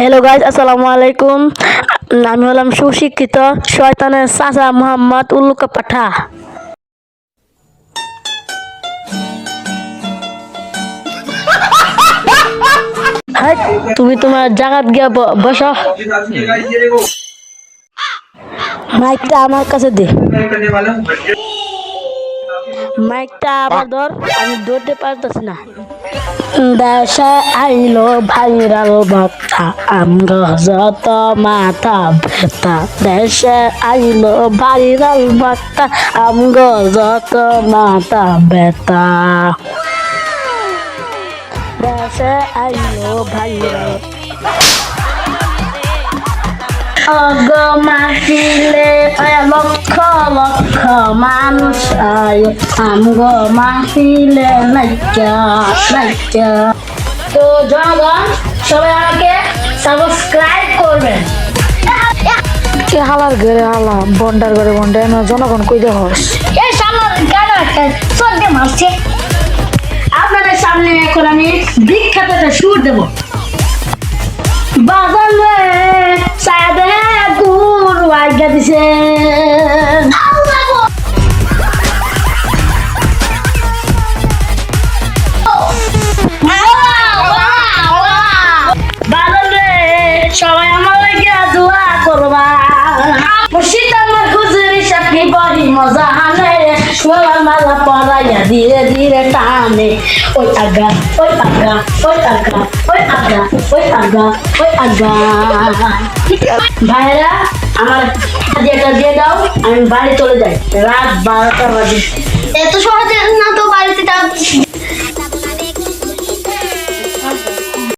Hello guys আসসালামু আলাইকুম আমি হলাম সুশিক্ষিত শয়তানের চাচা মোহাম্মদ উল্লুকা পাঠা। তুমি তোমার জায়গাত গিয়া বসো। মাইকটা আমার কাছে দে। মাইকটা আবার ধর, আমি ধরতে পারতেছি না। দেশে আইলো ভাইরাল বক্তা আমরা যত মাথা ব্যথা। দেশে আইলো ভাইরাল বক্তা আমগো যত মাথা ব্যথা। দেশে আইলো ভাইরাল অগ মাহিলে লক্ষ লক্ষ মানুষ আয় আমগো মাহিলে নাইকা নাইকা তো জনগণ সবাই আমাকে সাবস্ক্রাইব করবেন এ হালার ঘরে হালা বন্ডার ঘরে বন্ডা এনে জনগণ কই দে হস এই সামনে কেন একটা সদ্যে মারছে। আপনাদের সামনে এখন আমি বিখ্যাত একটা সুর দেব। বড়ি মজা আনে সোলার মালা পরাইয়া ধীরে ধীরে টানে ওই আগা ওই আগা ওই আগা ওই আগা ওই আগা ওই আগা ভাইরা আমার হাদিয়াটা দিয়ে দাও, আমি বাড়ি চলে যাই। রাত বারোটা বাজে। এত সহজে না তো বাড়িতে